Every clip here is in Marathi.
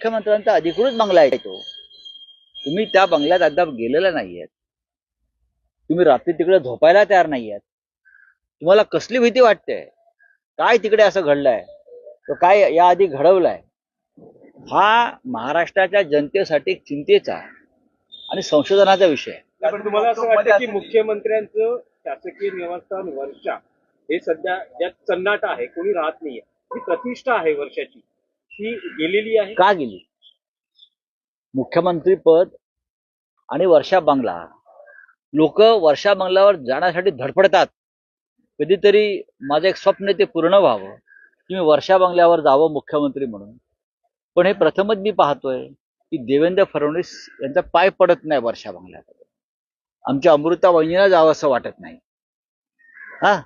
मुख्यमंत्र्यांचा अधिकृत बंगला आहे तो. तुम्ही त्या बंगल्यात अद्याप गेलेला नाहीयेत. तुम्ही रात्री तिकडे झोपायला तयार नाहीयेत. तुम्हाला कसली भीती वाटते काय तिकडे असं घडलंय? तो काय याआधी घडवलाय? हा महाराष्ट्राच्या जनतेसाठी चिंतेचा आणि संशोधनाचा विषय पण तुम्हाला असं वाटतं की मुख्यमंत्र्यांचं शासकीय निवासस्थान वर्षा हे सध्या ज्यात चन्नाट आहे कोणी राहत नाहीये. ही प्रतिष्ठा आहे वर्षाची. ती गेलेली आहे? का गेली? मुख्यमंत्री पद आणि वर्षा बंगला. लोक वर्षा बंगल्यावर जाण्यासाठी धडपडतात. कधीतरी माझं एक स्वप्न ते पूर्ण व्हावं. की मी वर्षा बंगल्यावर जावं मुख्यमंत्री म्हणून. पण हे प्रथमच मी पाहतोय की देवेंद्र फडणवीस यांचा पाय पडत नाही वर्षा बंगल्यात आमच्या अमृता वहिनीला जावं असं वाटत नाही. हा?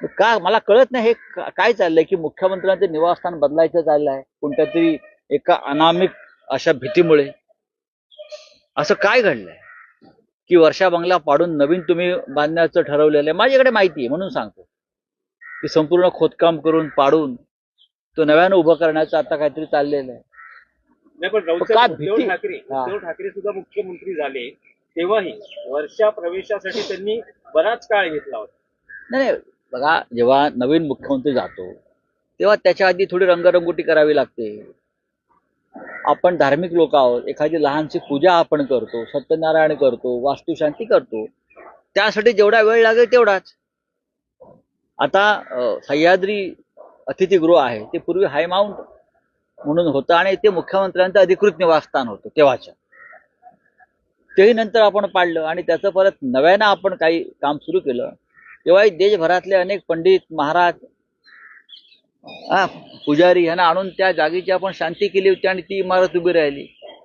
का मला कळत नाही हे काय चाललंय की मुख्यमंत्र्यांचं निवासस्थान बदलायचं चाललंय कोणत्या तरी एका अनामिक अशा भीतीमुळे. असं काय घडलंय? की वर्षा बंगला पाडून नवीन तुम्ही बांधण्याचं ठरवलेलं आहे माझ्याकडे माहिती आहे म्हणून सांगतो. की संपूर्ण खोदकाम करून पाडून तो नव्यानं उभं करण्याचं आता काहीतरी चाललेलं आहे. नाही पण उद्धव? ठाकरे. उद्धव ठाकरे सुद्धा मुख्यमंत्री झाले तेव्हाही वर्षा प्रवेशासाठी त्यांनी बराच काळ घेतला होता. नाही, बघा जेव्हा नवीन मुख्यमंत्री जातो तेव्हा त्याच्या आधी थोडी रंगरंगोटी करावी लागते. आपण धार्मिक लोक आहोत एखादी लहानशी पूजा आपण करतो सत्यनारायण करतो वास्तुशांती करतो त्यासाठी जेवढा वेळ लागेल तेवढाच. आता सह्याद्री अतिथीगृह आहे ते पूर्वी हायमाऊंट म्हणून होतं आणि ते मुख्यमंत्र्यांचं अधिकृत निवासस्थान होतं तेव्हाच्या. तेही नंतर आपण पाडलं आणि त्याचं परत नव्यानं आपण काही काम सुरू केलं. तेव्हाही देशभरातले अनेक पंडित महाराज हा पुजारी यांना आणून त्या जागेची आपण शांती केली होती आणि ती इमारत उभी राहिली.